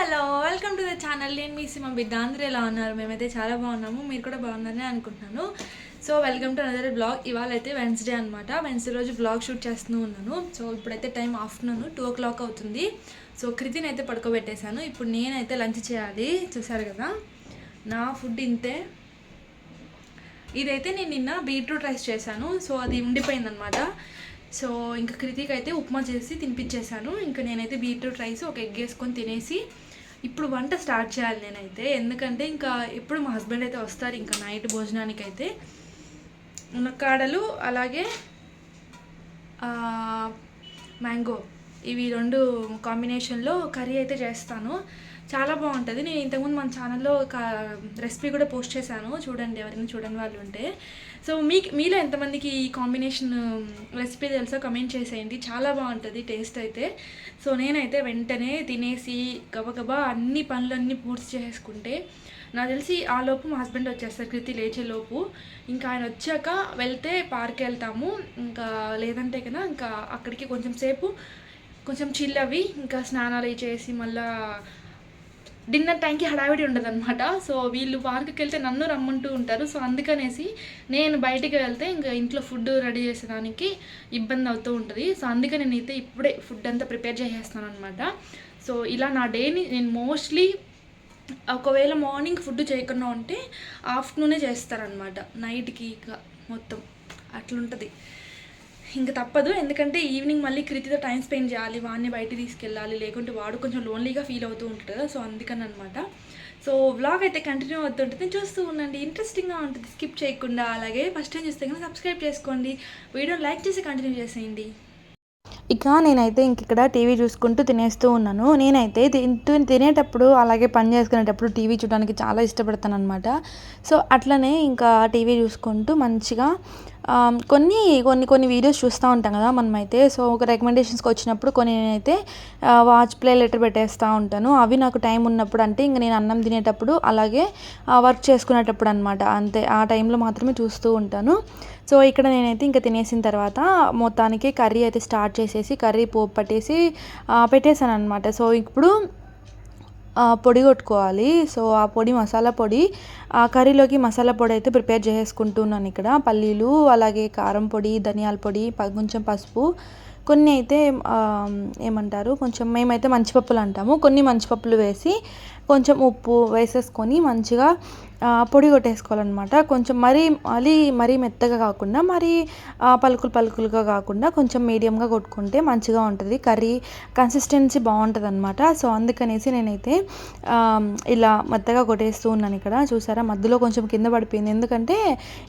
Hello welcome to the channel. నేను మీ సిమ బిడ్డ. అందరూ ఎలా ఉన్నారు? మేమైతే చాలా బాగున్నాము. మీరు కూడా బాగున్నారని అనుకుంటున్నాను. So welcome to another blog ఇవాళ అయితే వెన్స్డే అనమాట వెన్స్డే రోజు బ్లాగ్ షూట్ చేస్తూ ఉన్నాను. సో ఇప్పుడైతే time afternoon two o'clock అవుతుంది. సో క్రితిని అయితే పడుకోబెట్టేశాను. ఇప్పుడు నేనైతే లంచ్ చేయాలి. చూసారు కదా? నా ఫుడ్ ఇంతే. ఇదైతే నేను నిన్న బీట్రూట్ రైస్ చేశాను. సో అది ఉండిపోయిందనమాట సో ఇంకా కృతిక్ అయితే ఉప్మా చేసి తినిపించేశాను ఇంకా నేనైతే బీట్రూట్ రైస్ ఒక ఎగ్ వేసుకొని తినేసి ఇప్పుడు వంట స్టార్ట్ చేయాలి నేనైతే. ఎందుకంటే ఇంకా ఎప్పుడు మా హస్బెండ్ అయితే వస్తారు ఇంకా నైట్ భోజనానికి అయితే మునక్కాడలు అలాగే మ్యాంగో ఇవి రెండు కాంబినేషన్లో కర్రీ అయితే చేస్తాను. చాలా బాగుంటుంది. నేను ఇంతకుముందు మన ఛానల్లో ఒక రెసిపీ కూడా పోస్ట్ చేశాను. చూడండి ఎవరైనా చూడని వాళ్ళు ఉంటే. సో మీ మీలో ఎంతమందికి ఈ కాంబినేషన్ రెసిపీ తెలుసో కమెంట్ చేసేయండి. చాలా బాగుంటుంది టేస్ట్ అయితే. సో నేనైతే వెంటనే తినేసి గబగబా అన్ని పనులన్నీ పూర్తి చేసుకుంటే నాకు తెలిసి ఆ లోపు మా హస్బెండ్ వచ్చేస్తారు కృతి లేచే లోపు. ఇంకా ఆయన వచ్చాక వెళ్తే పార్క్ వెళ్తాము. ఇంకా లేదంటే కదా ఇంకా అక్కడికి కొంచెం సేపు కొంచెం చిల్లవి ఇంకా స్నానాలు చేసి మళ్ళీ డిన్నర్ టైంకి హడావిడి ఉండదు అనమాట సో వీళ్ళు పార్క్కి వెళ్తే నన్ను రమ్మంటూ ఉంటారు. సో అందుకనేసి నేను బయటికి వెళ్తే ఇంకా ఇంట్లో ఫుడ్ రెడీ చేసేదానికి ఇబ్బంది అవుతూ ఉంటుంది. సో అందుకని నేనైతే ఇప్పుడే ఫుడ్ అంతా ప్రిపేర్ చేసేస్తాను అనమాట సో ఇలా నా డేని నేను మోస్ట్లీ ఒకవేళ మార్నింగ్ ఫుడ్ చేయకుండా ఉంటే ఆఫ్టర్నూనే చేస్తారనమాట నైట్కి ఇక మొత్తం అట్లుంటుంది. ఇంకా తప్పదు. ఎందుకంటే ఈవినింగ్ మళ్ళీ కృతితో టైం స్పెండ్ చేయాలి వాడిని బయట తీసుకెళ్ళాలి లేకుంటే వాడు కొంచెం లోన్లీగా ఫీల్ అవుతూ ఉంటాడు. కదా సో అందుకని అనమాట సో వ్లాగ్ అయితే కంటిన్యూ అవుతుంటుంది. చూస్తూ ఉండండి. ఇంట్రెస్టింగ్గా ఉంటుంది. స్కిప్ చేయకుండా అలాగే ఫస్ట్ టైం చూస్తే కనుక సబ్స్క్రైబ్ చేసుకోండి. వీడియో లైక్ చేసి కంటిన్యూ చేసేయండి. ఇక నేనైతే ఇంక ఇక్కడ టీవీ చూసుకుంటూ తినేస్తూ ఉన్నాను. నేనైతే తింటూ తినేటప్పుడు అలాగే పని చేసుకునేటప్పుడు టీవీ చూడడానికి చాలా ఇష్టపడతాను అనమాట సో అట్లనే ఇంకా టీవీ చూసుకుంటూ మంచిగా కొన్ని కొన్ని కొన్ని వీడియోస్ చూస్తూ ఉంటాం కదా మనమైతే. సో ఒక రికమెండేషన్స్కి వచ్చినప్పుడు కొన్ని నేనైతే వాచ్ ప్లే లెటర్ పెట్టేస్తూ ఉంటాను. అవి నాకు టైం ఉన్నప్పుడు అంటే ఇంక నేను అన్నం తినేటప్పుడు అలాగే వర్క్ చేసుకునేటప్పుడు అనమాట అంతే ఆ టైంలో మాత్రమే చూస్తూ ఉంటాను. సో ఇక్కడ నేనైతే ఇంకా తినేసిన తర్వాత మొత్తానికి కర్రీ అయితే స్టార్ట్ చేసేసి కర్రీ పోపు పట్టేసి పెట్టేశాను అనమాట సో ఇప్పుడు పొడి కొట్టుకోవాలి. సో ఆ పొడి మసాలా పొడి ఆ కర్రీలోకి మసాలా పొడి అయితే ప్రిపేర్ చేసుకుంటున్నాను ఇక్కడ. పల్లీలు అలాగే కారం పొడి ధనియాల పొడి కొంచెం పసుపు. కొన్ని అయితే ఏమంటారు కొంచెం మేమైతే మంచిపప్పులు అంటాము. కొన్ని మంచిపప్పులు వేసి కొంచెం ఉప్పు వేసేసుకొని మంచిగా పొడి కొట్టేసుకోవాలన్నమాట. కొంచెం మరీ మరీ మరీ మెత్తగా కాకుండా మరీ పలుకులు పలుకులుగా కాకుండా కొంచెం మీడియంగా కొట్టుకుంటే మంచిగా ఉంటుంది. కర్రీ కన్సిస్టెన్సీ బాగుంటుంది అనమాట సో అందుకనేసి నేనైతే ఇలా మెత్తగా కొట్టేస్తూ ఉన్నాను ఇక్కడ. చూసారా? మధ్యలో కొంచెం కింద పడిపోయింది. ఎందుకంటే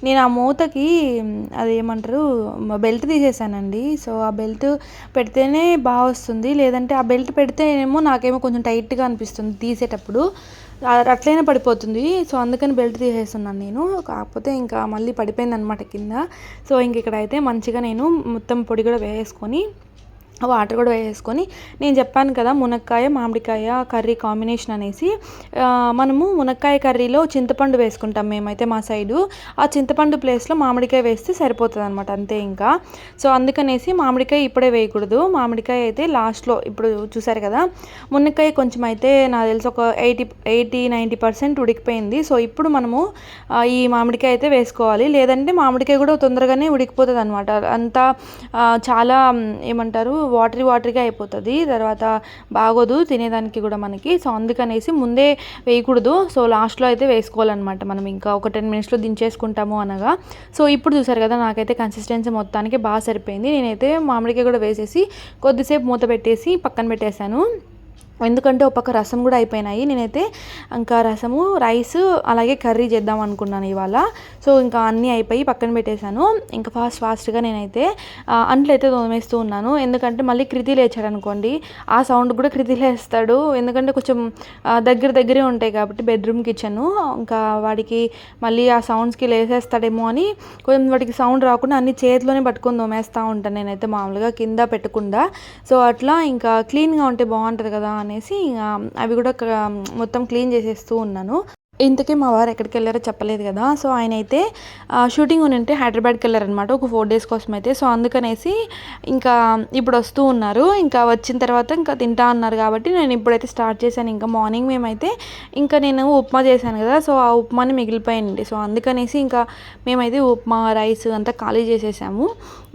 నేను ఆ మూతకి అది ఏమంటారు బెల్ట్ తీసేసానండి. సో ఆ బెల్ట్ పెడితేనే బాగా వస్తుంది లేదంటే ఆ బెల్ట్ పెడితేనేమో నాకేమో కొంచెం టైట్గా అనిపిస్తుంది తీసేటప్పుడు. అట్లనే పడిపోతుంది. సో అందుకని బెల్ట్ తీసేస్తున్నాను నేను. కాకపోతే ఇంకా మళ్ళీ పడిపోయింది అనమాట కింద. సో ఇంక ఇక్కడ అయితే మంచిగా నేను మొత్తం పొడి కూడా వేసుకొని వాటర్ కూడా వేసుకొని నేను చెప్పాను కదా మునక్కాయ మామిడికాయ కర్రీ కాంబినేషన్ అనేసి. మనము మునక్కాయ కర్రీలో చింతపండు వేసుకుంటాం మేమైతే మా సైడు. ఆ చింతపండు ప్లేస్లో మామిడికాయ వేస్తే సరిపోతుంది అనమాట అంతే ఇంకా. సో అందుకనేసి మామిడికాయ ఇప్పుడే వేయకూడదు. మామిడికాయ అయితే లాస్ట్లో ఇప్పుడు చూసారు కదా మునక్కాయ కొంచెం అయితే నాకు తెలిసి ఒక ఎయిటీ ఎయిటీ నైంటీ పర్సెంట్ ఉడికిపోయింది. సో ఇప్పుడు మనము ఈ మామిడికాయ అయితే వేసుకోవాలి. లేదంటే మామిడికాయ కూడా తొందరగానే ఉడికిపోతుంది అనమాట అంతా చాలా ఏమంటారు వాటరీ వాటరీగా అయిపోతుంది. తర్వాత బాగోదు తినేదానికి కూడా మనకి. సో అందుకనేసి ముందే వేయకూడదు. సో లాస్ట్లో అయితే వేసుకోవాలన్నమాట. మనం ఇంకా ఒక టెన్ మినిట్స్లో దించేసుకుంటాము అనగా. సో ఇప్పుడు చూసారు కదా నాకైతే కన్సిస్టెన్సీ మొత్తానికి బాగా సరిపోయింది. నేనైతే మామిడికాయ కూడా వేసేసి కొద్దిసేపు మూత పెట్టేసి పక్కన పెట్టేశాను. ఎందుకంటే ఒక పక్క రసం కూడా అయిపోయినాయి. నేనైతే ఇంకా రసము రైస్ అలాగే కర్రీ చేద్దాం అనుకున్నాను ఇవాళ. సో ఇంకా అన్నీ అయిపోయి పక్కన పెట్టేశాను. ఇంకా ఫాస్ట్ ఫాస్ట్గా నేనైతే ఆ, అంట్లు అయితే తోమేస్తూ ఉన్నాను. ఎందుకంటే మళ్ళీ కృతి లేచాడు అనుకోండి ఆ సౌండ్ కూడా కృతి లేస్తాడు. ఎందుకంటే కొంచెం దగ్గర దగ్గరే ఉంటాయి కాబట్టి బెడ్రూమ్ కిచెన్. ఇంకా వాడికి మళ్ళీ ఆ సౌండ్స్కి లేసేస్తాడేమో అని కొంచెం వాటికి సౌండ్ రాకుండా అన్ని చేతిలోనే పట్టుకొని తోమేస్తూ ఉంటాను నేనైతే మామూలుగా కింద పెట్టకుండా. సో అట్లా ఇంకా క్లీన్గా ఉంటే బాగుంటుంది కదా అని అనేసి ఇంకా అవి కూడా క- మొత్తం క్లీన్ చేసేస్తూ ఉన్నాను. ఇంతకీ మా వారు ఎక్కడికి వెళ్ళారో చెప్పలేదు కదా. సో ఆయన అయితే షూటింగ్ ఉంటే హైదరాబాద్కి వెళ్ళారనమాట ఒక ఫోర్ డేస్ కోసం అయితే. సో అందుకనేసి ఇంకా ఇప్పుడు వస్తూ ఉన్నారు. ఇంకా వచ్చిన తర్వాత ఇంకా తింటా అన్నారు కాబట్టి నేను ఇప్పుడైతే స్టార్ట్ చేశాను. ఇంకా మార్నింగ్ మేమైతే ఇంకా నేను ఉప్మా చేశాను కదా. సో ఆ ఉప్మాని మిగిలిపోయింది. సో అందుకనేసి ఇంకా మేమైతే ఉప్మా రైస్ అంతా ఖాళీ చేసేసాము.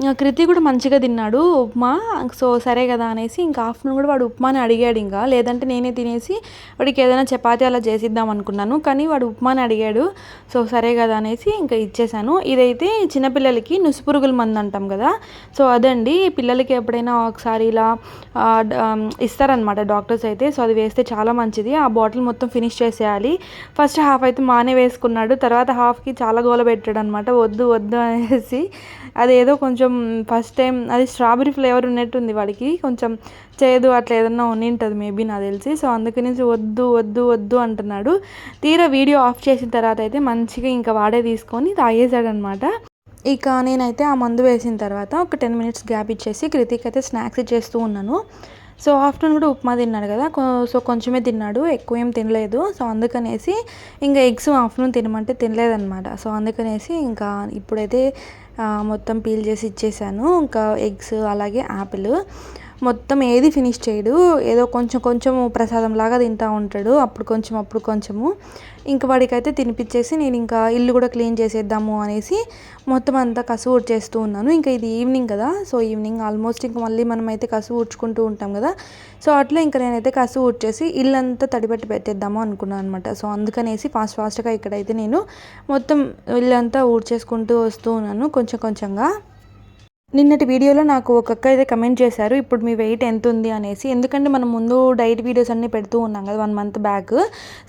ఇంకా కృతి కూడా మంచిగా తిన్నాడు ఉప్మా. సో సరే కదా అనేసి ఇంకా ఆఫ్టర్నూన్ కూడా వాడు ఉప్మాని అడిగాడు ఇంకా. లేదంటే నేనే తినేసి వాడికి ఏదైనా చపాతి అలా చేసిద్దాం అనుకున్నాను. కానీ వాడు ఉప్మాని అడిగాడు. సో సరే కదా అనేసి ఇంకా ఇచ్చేసాను. ఇదైతే చిన్నపిల్లలకి నుసుపురుగుల మందు అంటాం కదా. సో అదండి. పిల్లలకి ఎప్పుడైనా ఒకసారి ఇలా ఇస్తారనమాట డాక్టర్స్ అయితే. సో అది వేస్తే చాలా మంచిది. ఆ బాటిల్ మొత్తం ఫినిష్ చేసేయాలి. ఫస్ట్ హాఫ్ అయితే మానే వేసుకున్నాడు. తర్వాత హాఫ్కి చాలా గోల పెట్టాడు అనమాట వద్దు వద్దు అనేసి అదేదో కొంచెం ఫస్ట్ టైం అది స్ట్రాబెరీ ఫ్లేవర్ ఉన్నట్టుంది వాడికి. కొంచెం చేదు అట్లా ఏదన్నా ఉండి మేబీ నాకు తెలిసి. సో అందుకని వద్దు వద్దు వద్దు అంటున్నాడు. తీరా వీడియో ఆఫ్ చేసిన తర్వాత అయితే మంచిగా ఇంకా వాడే తీసుకొని తాగేశాడనమాట. ఇక నేనైతే ఆ మందు వేసిన తర్వాత ఒక టెన్ మినిట్స్ గ్యాప్ ఇచ్చేసి కృతిక్ అయితే స్నాక్స్ ఇచ్చేస్తూ ఉన్నాను. సో ఆఫ్టర్నూన్ కూడా ఉప్మా తిన్నాడు కదా. సో కొంచెమే తిన్నాడు ఎక్కువ ఏం తినలేదు. సో అందుకనేసి ఇంకా ఎగ్స్ ఆఫ్టర్నూన్ తినమంటే తినలేదన్నమాట. సో అందుకనేసి ఇంకా ఇప్పుడైతే మొత్తం పీల్ చేసి ఇచ్చేసాను. ఇంకా ఎగ్స్ అలాగే యాపిల్ మొత్తం ఏది ఫినిష్ చేయడు. ఏదో కొంచెం కొంచెం ప్రసాదం లాగా తింటూ ఉంటాడు. అప్పుడు కొంచెం అప్పుడు కొంచెము. ఇంకా వాడికైతే తినిపించేసి నేను ఇంకా ఇల్లు కూడా క్లీన్ చేసేద్దాము అనేసి మొత్తం అంతా కసు ఊడ్చేస్తూ ఉన్నాను. ఇంకా ఇది ఈవినింగ్ కదా. సో ఈవినింగ్ ఆల్మోస్ట్ ఇంకా మళ్ళీ మనం అయితే కసు ఊడ్చుకుంటూ ఉంటాం కదా. సో అట్లా ఇంకా నేనైతే కసు ఊడ్చేసి ఇల్లంతా తడిపెట్టి పెట్టేద్దాము అనుకున్నాను అనమాట సో అందుకనేసి ఫాస్ట్ ఫాస్ట్గా ఇక్కడైతే నేను మొత్తం ఇల్లంతా ఊడ్చేసుకుంటూ వస్తూ ఉన్నాను కొంచెం కొంచెంగా. నిన్నటి వీడియోలో నాకు ఒక అక్క అయితే కమెంట్ చేశారు ఇప్పుడు మీ వెయిట్ ఎంత ఉంది అనేసి. ఎందుకంటే మనం ముందు డైట్ వీడియోస్ అన్నీ పెడుతూ ఉన్నాం కదా వన్ మంత్ బ్యాక్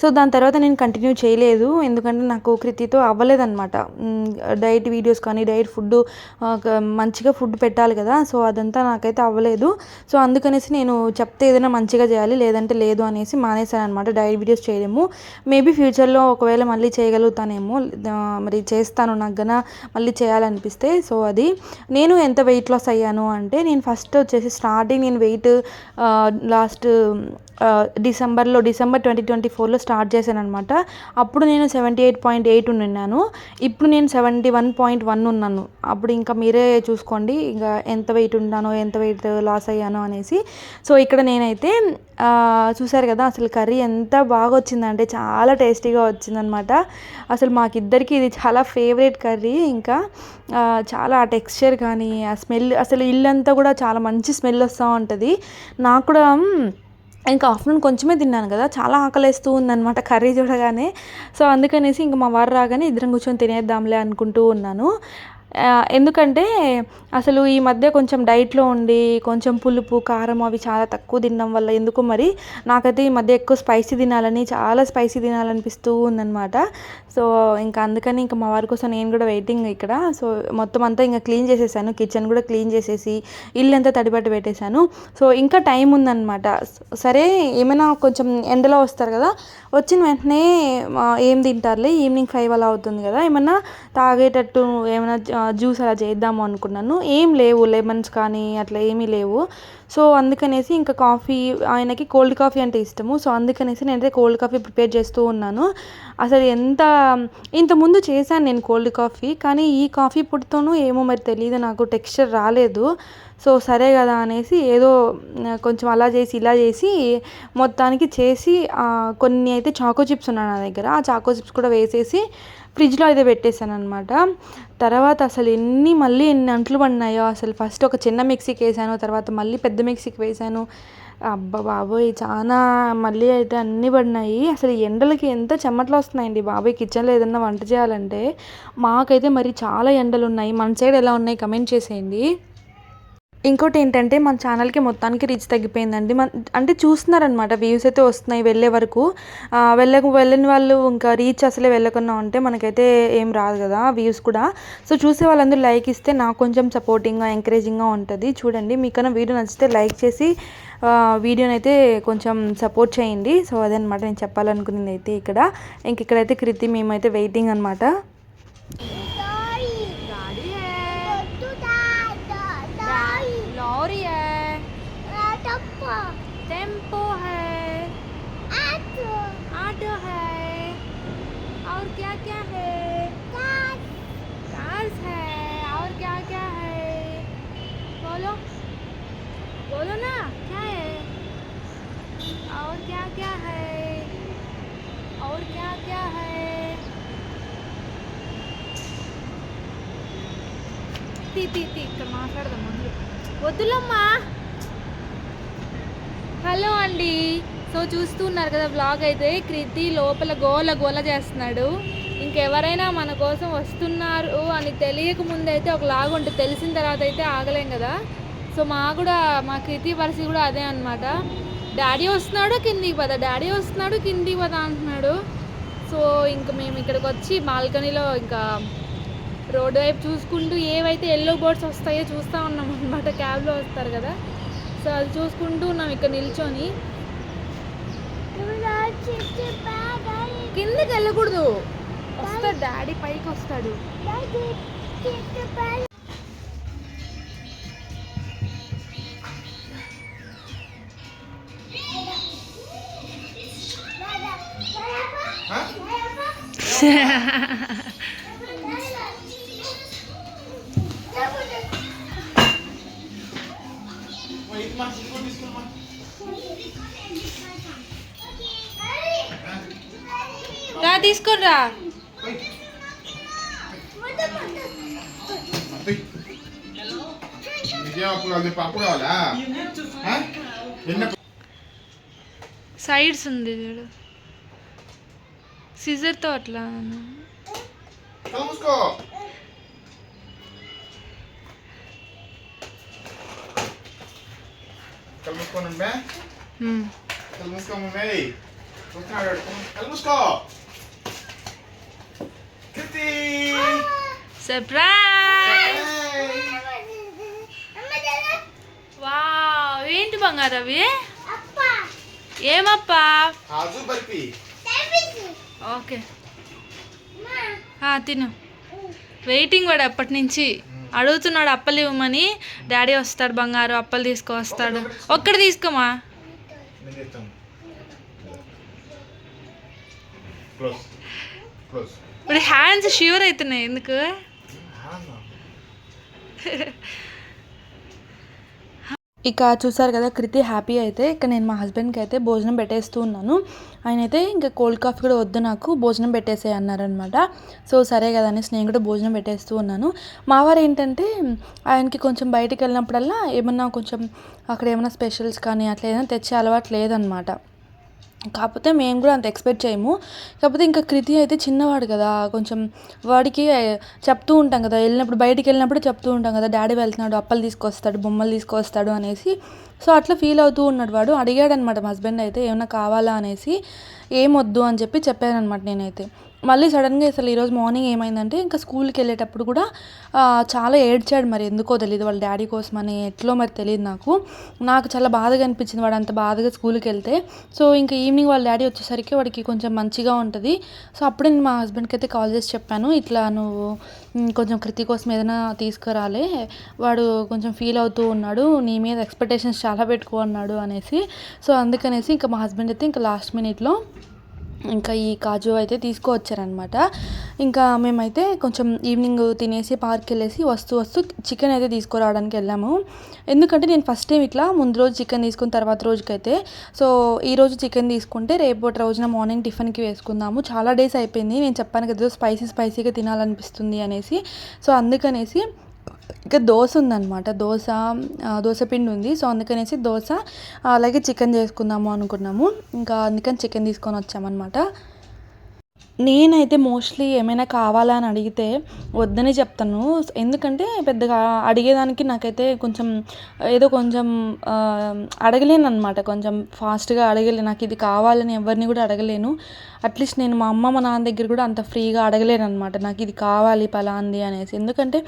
సో దాని తర్వాత నేను కంటిన్యూ చేయలేదు. ఎందుకంటే నాకు కృతితో అవ్వలేదన్నమాట. డైట్ వీడియోస్ కానీ డైట్ ఫుడ్ మంచిగా ఫుడ్ పెట్టాలి కదా. సో అదంతా నాకైతే అవ్వలేదు. సో అందుకనేసి నేను చెప్తే ఏదైనా మంచిగా చేయాలి లేదంటే లేదు అనేసి మానేశాను అనమాట డైట్ వీడియోస్ చేయలేము మేబీ ఫ్యూచర్లో ఒకవేళ మళ్ళీ చేయగలుగుతానేమో మరి చేస్తాను నాకు గన మళ్ళీ చేయాలనిపిస్తే. సో అది. నేను ఎంత వెయిట్ లాస్ అయ్యాను అంటే నేను ఫస్ట్ వచ్చేసి స్టార్టింగ్ నేను వెయిట్ లాస్ట్ డిసెంబర్లో డిసెంబర్ ట్వంటీ ట్వంటీ ఫోర్లో స్టార్ట్ చేశాను అనమాట అప్పుడు నేను సెవెంటీ ఎయిట్ పాయింట్ ఎయిట్ ఉన్నాను. ఇప్పుడు నేను సెవెంటీ వన్ పాయింట్ వన్ ఉన్నాను. అప్పుడు ఇంకా మీరే చూసుకోండి ఇంకా ఎంత వెయిట్ ఉన్నానో ఎంత వెయిట్ లాస్ అయ్యానో అనేసి. సో ఇక్కడ నేనైతే చూసారు కదా అసలు కర్రీ ఎంత బాగా వచ్చిందంటే చాలా టేస్టీగా వచ్చిందనమాట అసలు మాకిద్దరికి ఇది చాలా ఫేవరెట్ కర్రీ. ఇంకా చాలా ఆ టెక్స్చర్ కానీ ఆ స్మెల్ అసలు ఇల్లంతా కూడా చాలా మంచి స్మెల్ వస్తూ ఉంటుంది. నాకు కూడా ఇంకా ఆఫ్టర్నూన్ కొంచెమే తిన్నాను కదా చాలా ఆకలేస్తూ ఉందన్నమాట కర్రీ చూడగానే. సో అందుకనేసి ఇంకా మా వారు రాగానే ఇద్దరం కూర్చొని తినేద్దాంలే అనుకుంటూ ఉన్నాను. ఎందుకంటే అసలు ఈ మధ్య కొంచెం డైట్లో ఉండి కొంచెం పులుపు కారం అవి చాలా తక్కువ తినడం వల్ల ఎందుకు మరి? నాకైతే ఈ మధ్య ఎక్కువ స్పైసీ తినాలని చాలా స్పైసీ తినాలనిపిస్తూ ఉందన్నమాట. సో ఇంకా అందుకని ఇంకా మా వారి కోసం నేను కూడా వెయిటింగ్ ఇక్కడ. సో మొత్తం అంతా ఇంకా క్లీన్ చేసేసాను. కిచెన్ కూడా క్లీన్ చేసేసి ఇల్లు అంతా తడిపట్టు పెట్టేశాను. సో ఇంకా టైం ఉందన్నమాట. సరే ఏమైనా కొంచెం ఎండలో వస్తారు కదా వచ్చిన వెంటనే ఏం తింటారులే? ఈవినింగ్ ఫైవ్ అలా అవుతుంది కదా. ఏమన్నా తాగేటట్టు ఏమైనా జ్యూస్ అలా చేద్దాము అనుకున్నాను. ఏం లేవు లెమన్స్ కానీ అట్లా ఏమీ లేవు. సో అందుకనేసి ఇంకా కాఫీ ఆయనకి కోల్డ్ కాఫీ అంటే ఇష్టము. సో అందుకనేసి నేనైతే కోల్డ్ కాఫీ ప్రిపేర్ చేస్తూ ఉన్నాను. అసలు ఎంత ఇంతకుముందు చేశాను నేను కోల్డ్ కాఫీ కానీ ఈ కాఫీ పొడితోనూ ఏమో మరి తెలియదు నాకు టెక్స్చర్ రాలేదు. సో సరే కదా అనేసి ఏదో కొంచెం అలా చేసి ఇలా చేసి మొత్తానికి చేసి కొన్ని అయితే చాకో చిప్స్ ఉన్నాయి నా దగ్గర. ఆ చాకో చిప్స్ కూడా వేసేసి ఫ్రిడ్జ్లో అయితే పెట్టేశాను అనమాట తర్వాత అసలు ఎన్ని మళ్ళీ ఎన్ని అంట్లు పడినాయో అసలు ఫస్ట్ ఒక చిన్న మిక్సీకి వేసాను తర్వాత మళ్ళీ పెద్ద మిక్సీకి వేసాను. అబ్బా బాబోయ్! చాలా మళ్ళీ అయితే అన్నీ పడినాయి. అసలు ఎండలకి ఎంత చెమటలు వస్తున్నాయండి బాబోయ్! కిచెన్లో ఏదన్నా వంట చేయాలంటే మాకైతే మరి చాలా ఎండలు ఉన్నాయి మన సైడ్ ఎలా ఉన్నాయి కమెంట్ చేసేయండి. ఇంకోటి ఏంటంటే మన ఛానల్కి మొత్తానికి రీచ్ తగ్గిపోయిందండి. మన అంటే చూస్తున్నారనమాట వ్యూస్ అయితే వస్తున్నాయి వెళ్ళే వరకు. వెళ్ళ వెళ్ళని వాళ్ళు ఇంకా రీచ్ అసలే వెళ్ళకుండా ఉంటే మనకైతే ఏం రాదు కదా వ్యూస్ కూడా. సో చూసే వాళ్ళందరూ లైక్ ఇస్తే నాకు కొంచెం సపోర్టింగ్గా ఎంకరేజింగ్గా ఉంటుంది. చూడండి మీకన్నా వీడియో నచ్చితే లైక్ చేసి వీడియోని అయితే కొంచెం సపోర్ట్ చేయండి. సో అదనమాట నేను చెప్పాలనుకున్నది అయితే ఇక్కడ. ఇంక ఇక్కడైతే కృతి మేమైతే వెయిటింగ్ అనమాట क्या है? कार्स है. और क्या क्या है? बोलो। बोलो ना क्या है? और क्या क्या है? और क्या क्या है? తీ తీ తీ ఇక్కడ మాట్లాడదాం ముందు. వద్దులమ్మా. హలో అండి. సో చూస్తున్నారు కదా బ్లాగ్ అయితే. క్రితి లోపల గోల గోల చేస్తున్నాడు. ఎవరైనా మన కోసం వస్తున్నారు అని తెలియక ముందు అయితే ఒక లాగ్ ఉంటుంది తెలిసిన తర్వాత అయితే ఆగలేం కదా. సో మా కూడా మా కృతి పరిస్థితి కూడా అదే అనమాట డాడీ వస్తున్నాడు కిందికి పద. డాడీ వస్తున్నాడు కిందికి పద అంటున్నాడు. సో ఇంక మేము ఇక్కడికి వచ్చి బాల్కనీలో ఇంకా రోడ్డు వైపు చూసుకుంటూ ఏవైతే ఎల్లో బోర్డ్స్ వస్తాయో చూస్తూ ఉన్నాం అనమాట క్యాబ్లో వస్తారు కదా. సో అది చూసుకుంటూ ఉన్నాం ఇక్కడ నిల్చొని. కిందకి వెళ్ళకూడదు. వస్తాడు డాడీ పైకి వస్తాడు. రా తీసుకొని రా. కావాలా? ఆ? ఎన్న సైడ్స్ ఉంది చూడు. సిజర్తో అట్లా మూసుకో. కళ్ళు. కళ్ళు కళ్ళు కీర్తి. సర్ప్రైజ్! వావ్ ఏంటి బంగారు అవి? ఏమప్పా? కాజు బర్ఫీ. ఓకే. ఆ, తిను. వెయిటింగ్ వాడు అప్పటి నుంచి. అడుగుతున్నాడు అప్పలు ఇవ్వమని. డాడీ వస్తాడు బంగారు అప్పలు తీసుకొస్తాడు ఒక్కటి తీసుకోమా? ఇప్పుడు హ్యాండ్స్ షూర్ అవుతున్నాయి ఎందుకు? ఇక చూసారు కదా కృతి హ్యాపీ అయితే ఇక నేను మా హస్బెండ్కి అయితే భోజనం పెట్టేస్తూ ఉన్నాను. ఆయన అయితే ఇంకా కోల్డ్ కాఫీ కూడా వద్దు నాకు భోజనం పెట్టేసే అన్నారనమాట సో సరే కదా అనేసి నేను కూడా భోజనం పెట్టేస్తూ ఉన్నాను. మా వారు ఏంటంటే ఆయనకి కొంచెం బయటికి వెళ్ళినప్పుడల్లా ఏమన్నా కొంచెం అక్కడ ఏమైనా స్పెషల్స్ కానీ అట్లా ఏదైనా తెచ్చే అలవాటు లేదనమాట కాకపోతే మేము కూడా అంత ఎక్స్పెక్ట్ చేయము. కాకపోతే ఇంకా కృతి అయితే చిన్నవాడు కదా కొంచెం వాడికి చెప్తూ ఉంటాం కదా వెళ్ళినప్పుడు బయటికి వెళ్ళినప్పుడు చెప్తూ ఉంటాం కదా డాడీ వెళ్తున్నాడు అప్పలు తీసుకొస్తాడు బొమ్మలు తీసుకొస్తాడు అనేసి. సో అట్లా ఫీల్ అవుతూ ఉన్నాడు వాడు. అడిగాడు అనమాట మా హస్బెండ్ అయితే ఏమైనా కావాలా? అనేసి. ఏం వద్దు అని చెప్పి చెప్పానమాట నేనైతే. మళ్ళీ సడన్గా అసలు ఈరోజు మార్నింగ్ ఏమైందంటే ఇంకా స్కూల్కి వెళ్ళేటప్పుడు కూడా చాలా ఏడ్చాడు మరి. ఎందుకో తెలియదు వాళ్ళ డాడీ కోసం అని ఎట్లో మరి తెలియదు నాకు. నాకు చాలా బాధగా అనిపించింది వాడు అంత బాధగా స్కూల్కి వెళ్తే. సో ఇంకా ఈవినింగ్ వాళ్ళ డాడీ వచ్చేసరికి వాడికి కొంచెం మంచిగా ఉంటుంది. సో అప్పుడు నేను మా హస్బెండ్కి అయితే కాల్ చేసి చెప్పాను ఇట్లా నువ్వు కొంచెం కృతి కోసం ఏదైనా తీసుకురాలే. వాడు కొంచెం ఫీల్ అవుతూ ఉన్నాడు నీ మీద ఎక్స్పెక్టేషన్స్ చాలా పెట్టుకో అన్నాడు అనేసి. సో అందుకనేసి ఇంకా మా హస్బెండ్ అయితే ఇంకా లాస్ట్ మినిట్లో ఇంకా ఈ కాజు అయితే తీసుకువచ్చారనమాట ఇంకా మేమైతే కొంచెం ఈవినింగ్ తినేసి పార్క్ వెళ్ళేసి వస్తూ వస్తూ చికెన్ అయితే తీసుకురావడానికి వెళ్ళాము. ఎందుకంటే నేను ఫస్ట్ టైం ఇట్లా ముందు రోజు చికెన్ తీసుకున్న తర్వాత రోజుకైతే. సో ఈ రోజు చికెన్ తీసుకుంటే రేపటి రోజున మార్నింగ్ టిఫిన్కి వేసుకుందాము. చాలా డేస్ అయిపోయింది. నేను చెప్పాను కదా స్పైసీ స్పైసీగా తినాలనిపిస్తుంది అనేసి. సో అందుకనేసి ఇంకా దోశ ఉందన్నమాట. దోశ దోశ పిండి ఉంది. సో అందుకనేసి దోశ అలాగే చికెన్ చేసుకుందాము అనుకున్నాము. ఇంకా అందుకని చికెన్ తీసుకొని వచ్చామన్నమాట. నేనైతే మోస్ట్లీ ఏమైనా కావాలా అని అడిగితే వద్దని చెప్తాను. ఎందుకంటే పెద్దగా అడిగేదానికి నాకైతే కొంచెం ఏదో కొంచెం అడగలేను అనమాట కొంచెం ఫాస్ట్గా అడగలేను నాకు ఇది కావాలని ఎవరిని కూడా అడగలేను. అట్లీస్ట్ నేను మా అమ్మ మా నాన్న దగ్గర కూడా అంత ఫ్రీగా అడగలేను అనమాట నాకు ఇది కావాలి పలాంది అనేసి. ఎందుకంటే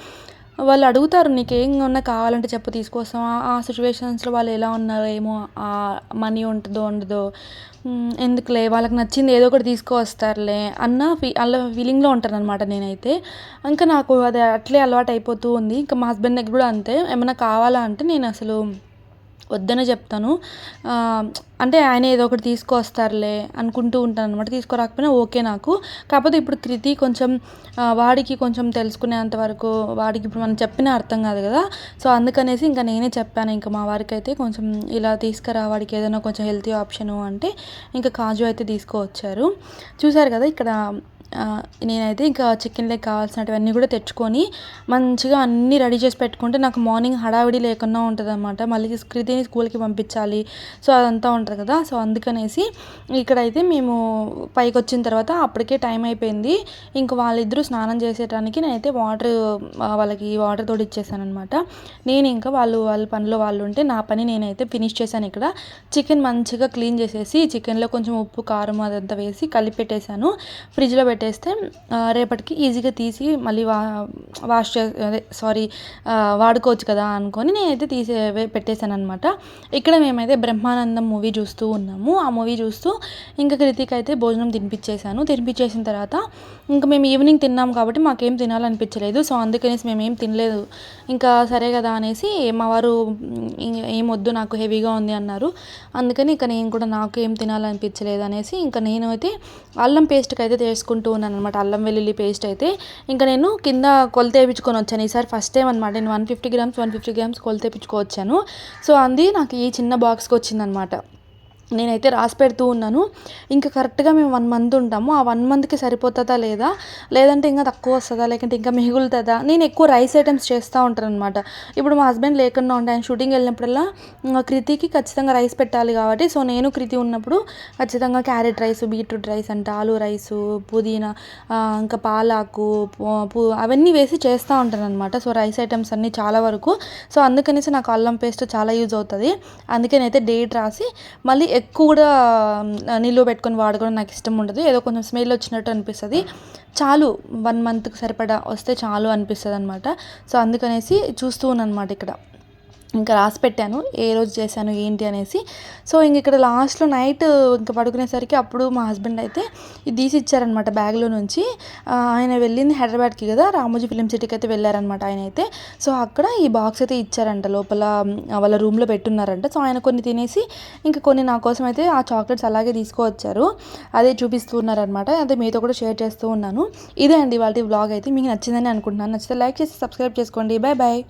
వాళ్ళు అడుగుతారు నీకు ఏం ఉన్నా కావాలంటే చెప్పు తీసుకొస్తాం. ఆ- సిచ్యువేషన్స్లో వాళ్ళు ఎలా ఉన్నారో ఏమో ఆ మనీ ఉంటుందో ఉండదో ఎందుకులే వాళ్ళకి నచ్చింది ఏదో ఒకటి తీసుకువస్తారులే అన్న ఫీ అలా ఫీలింగ్లో ఉంటారనమాట నేనైతే. ఇంకా నాకు అది అట్లే అలవాటు అయిపోతూ ఉంది. ఇంకా మా హస్బెండ్ దగ్గర కూడా అంతే. ఏమైనా కావాలా అంటే నేను అసలు వద్దనే చెప్తాను. అంటే ఆయన ఏదో ఒకటి తీసుకొస్తారులే అనుకుంటూ ఉంటాను అనమాట తీసుకురాకపోయినా ఓకే నాకు. కాకపోతే ఇప్పుడు కృతి కొంచెం వాడికి కొంచెం తెలుసుకునేంత వరకు వాడికి ఇప్పుడు మనం చెప్పినా అర్థం కాదు కదా. సో అందుకనేసి ఇంకా నేనే చెప్పాను ఇంకా మా వారికి అయితే కొంచెం ఇలా తీసుకురా వాడికి ఏదైనా కొంచెం హెల్తీ ఆప్షను అంటే ఇంకా కాజు అయితే తీసుకువచ్చారు. చూసారు కదా ఇక్కడ నేనైతే ఇంకా చికెన్ లెగ్ కావాల్సినటువన్నీ కూడా తెచ్చుకొని మంచిగా అన్నీ రెడీ చేసి పెట్టుకుంటే నాకు మార్నింగ్ హడావిడి లేకుండా ఉంటుంది అనమాట మళ్ళీ కృతిని స్కూల్కి పంపించాలి. సో అదంతా ఉంటుంది కదా. సో అందుకనేసి ఇక్కడైతే మేము పైకి వచ్చిన తర్వాత అప్పటికే టైం అయిపోయింది. ఇంక వాళ్ళిద్దరూ స్నానం చేసేటానికి నేనైతే వాటర్ వాళ్ళకి వాటర్ తోడి ఇచ్చేసాను అనమాట నేను ఇంకా వాళ్ళు వాళ్ళ పనిలో వాళ్ళు ఉంటే నా పని నేనైతే ఫినిష్ చేశాను ఇక్కడ. చికెన్ మంచిగా క్లీన్ చేసేసి చికెన్లో కొంచెం ఉప్పు కారం అదంతా వేసి కలిపి పెట్టేశాను ఫ్రిడ్జ్లో పెట్టేస్తే రేపటికి ఈజీగా తీసి మళ్ళీ వా వాష్ చే అదే సారీ వాడుకోవచ్చు కదా అనుకొని నేనైతే తీసే పెట్టేశాను అనమాట ఇక్కడ మేమైతే బ్రహ్మానందం మూవీ చూస్తూ ఉన్నాము. ఆ మూవీ చూస్తూ ఇంకా కృతిక్ అయితే భోజనం తినిపించేశాను తినిపించేసిన తర్వాత ఇంకా మేము ఈవినింగ్ తిన్నాం కాబట్టి మాకేం తినాలనిపించలేదు సో అందుకనేసి మేము తినలేదు. ఇంకా సరే కదా అనేసి మా వారు ఏం వద్దు నాకు హెవీగా ఉంది అన్నారు. అందుకని ఇంకా నేను కూడా నాకు ఏం తినాలనిపించలేదు అనేసి ఇంకా నేను అయితే అల్లం పేస్ట్కి అయితే చేసుకుంటూ ఉన్నాను అనమాట అల్లం వెల్లుల్లి పేస్ట్ అయితే ఇంకా నేను కింద కొలత వేయించుకొని వచ్చాను. ఈసారి ఫస్ట్ టైం అనమాట నేను one fifty grams one fifty grams కొలత వేయించుకొచ్చాను సో అంది నాకు ఈ చిన్న బాక్స్కి వచ్చిందనమాట నేనైతే రాసి పెడుతూ ఉన్నాను. ఇంకా కరెక్ట్గా మేము వన్ మంత్ ఉంటాము. ఆ వన్ మంత్కి సరిపోతుందా లేదా? లేదంటే ఇంకా తక్కువ వస్తుందా? లేకుంటే ఇంకా మిగులుతుందా? నేను ఎక్కువ రైస్ ఐటమ్స్ చేస్తూ ఉంటాను అనమాట ఇప్పుడు మా హస్బెండ్ లేకుండా ఉంటే ఆయన షూటింగ్ వెళ్ళినప్పుడల్లా కృతికి ఖచ్చితంగా రైస్ పెట్టాలి కాబట్టి సో నేను కృతి ఉన్నప్పుడు ఖచ్చితంగా క్యారెట్ రైస్ బీట్రూట్ రైస్ అంటే ఆలు రైస్ పుదీనా ఇంకా పాలాకు పు- అవన్నీ వేసి చేస్తూ ఉంటాను అనమాట సో రైస్ ఐటమ్స్ అన్నీ చాలా వరకు. సో అందుకనేసి నాకు అల్లం పేస్ట్ చాలా యూజ్ అవుతుంది. అందుకనైతే డేట్ రాసి మళ్ళీ ఎక్కువ కూడా నిలువ పెట్టుకొని వాడుకోవడం నాకు ఇష్టం ఉండదు. ఏదో కొంచెం స్మెల్ వచ్చినట్టు అనిపిస్తుంది. చాలు వన్ మంత్కి సరిపడా వస్తే చాలు అనిపిస్తుంది అనమాట సో అందుకనేసి చూస్తూ ఉన్నాను అనమాట ఇక్కడ. ఇంకా రాసి పెట్టాను ఏ రోజు చేశాను ఏంటి అనేసి. సో ఇంక ఇక్కడ లాస్ట్లో నైట్ ఇంకా పడుకునేసరికి అప్పుడు మా హస్బెండ్ అయితే ఇది తీసి ఇచ్చారనమాట బ్యాగ్లో నుంచి. ఆయన వెళ్ళింది హైదరాబాద్కి కదా రామోజీ ఫిలిం సిటీకి అయితే వెళ్ళారనమాట ఆయన అయితే. సో అక్కడ ఈ బాక్స్ అయితే ఇచ్చారంట లోపల వాళ్ళ రూమ్లో పెట్టున్నారంట. సో ఆయన కొన్ని తినేసి ఇంకా కొన్ని నా కోసం అయితే ఆ చాక్లెట్స్ అలాగే తీసుకువచ్చారు. అదే చూపిస్తున్నారనమాట అదే మీతో కూడా షేర్ చేస్తూ ఉన్నాను. ఇదే అండి వాళ్ళ బ్లాగ్ అయితే. మీకు నచ్చిందని అనుకుంటున్నాను. నచ్చితే లైక్ చేసి సబ్స్క్రైబ్ చేసుకోండి. Bye bye